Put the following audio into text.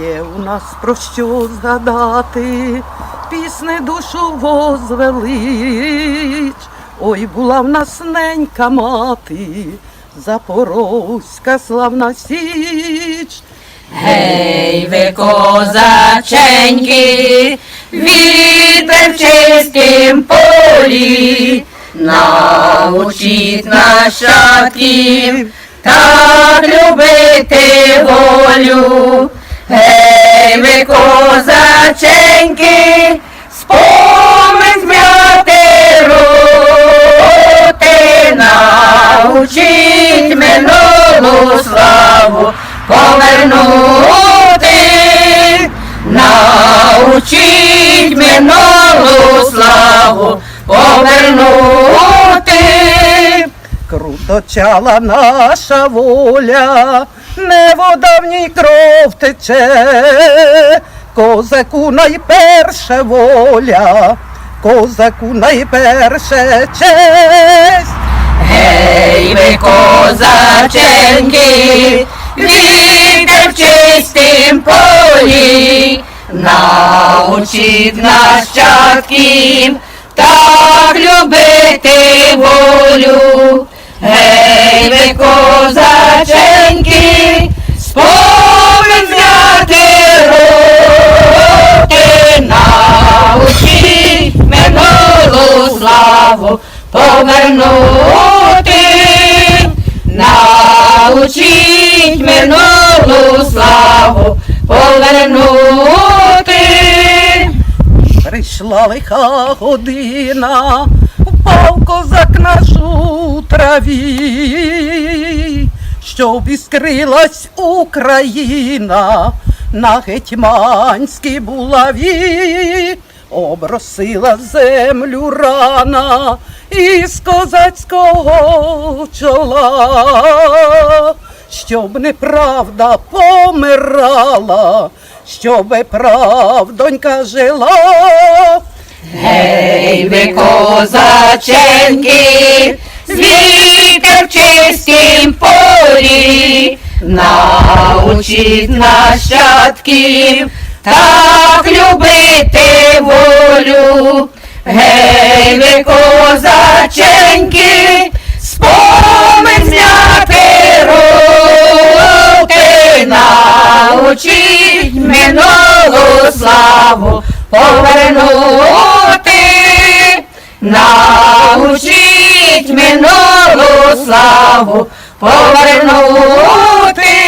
Є у нас про що згадати, пісни душу возвелич. Ой, була в нас ненька мати, Запорозька славна січ. Гей, ви козаченьки, вітер в чистім полі, научіть нащадків так любити козаченьки, спомин зм'яти роти, научіть минулу славу повернути, научіть минулу славу повернути. Круточала наша воля, не вода в ній кров тече, козаку найперше воля, козаку найперше честь. Гей, ви козаченьки, вітер в чистім полі, научіть нащадків так любити волю. Славу повернути, научіть минулу славу повернути. Прийшла лиха година, впав козак наш траві, щоб іскрилась Україна на гетьманській булаві, обросила землю рана із козацького чола, щоб неправда помирала, щоб правдонька жила. Гей, ви козаченьки, звідти в чистім полі, научіть нащадків так любити волю. Гей, ви козаченьки, спомин зняти роти, научіть минулу славу повернути, научіть минулу славу повернути.